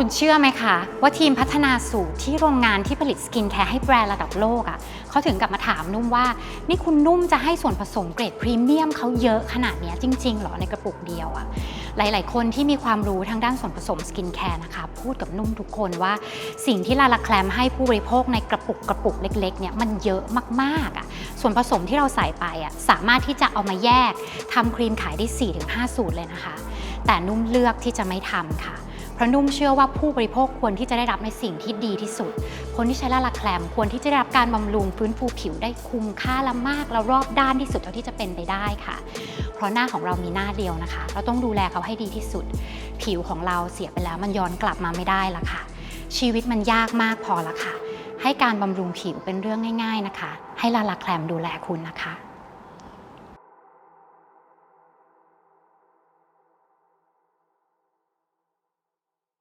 คุณเชื่อไหมคะ ว่าทีมพัฒนาสูตรที่โรงงานที่ผลิตสกินแคร์ให้แบรนด์ระดับโลกอะ่ะเขาถึงกลับมาถามนุ่มว่า นี่คุณนุ่มจะให้ส่วนผสมเกรดพรีเมียมเขาเยอะขนาดนี้จริงๆหรอในกระปุกเดียวอะ่ะหลายๆ คนที่มีความรู้ทางด้านส่วนผสมสกินแคร์นะคะ พูดกับนุ่มทุกคนว่าสิ่งที่ลาลาแคลมให้ผู้บริโภคในกระปุกกระปุกเล็กๆเนี่ยมันเยอะมากๆอะส่วนผสมที่เราใส่ไปอะสามารถที่จะเอามาแยกทำครีมขายได้ 4-5 สูตรเลยนะคะ แต่นุ่มเลือกที่จะไม่ทำค่ะ เพราะนุ่มเชื่อว่าผู้บริโภคควรที่จะได้รับในสิ่งที่ดีที่สุด คนที่ใช้ลาลาแคลมควรที่จะได้รับการบำรุงฟื้นฟูผิวได้คุ้มค่าและมากและรอบด้านที่สุดเท่าที่จะเป็นไปได้ค่ะ เพราะหน้าของเรามีหน้าเดียวนะคะ เราต้องดูแลเขาให้ดีที่สุด ผิวของเราเสียไปแล้วมันย้อนกลับมาไม่ได้ละค่ะ ชีวิตมันยากมากพอละค่ะ ให้การบำรุงผิวเป็นเรื่องง่าย ๆนะคะ ให้ลาลาแคลมดูแลคุณนะคะ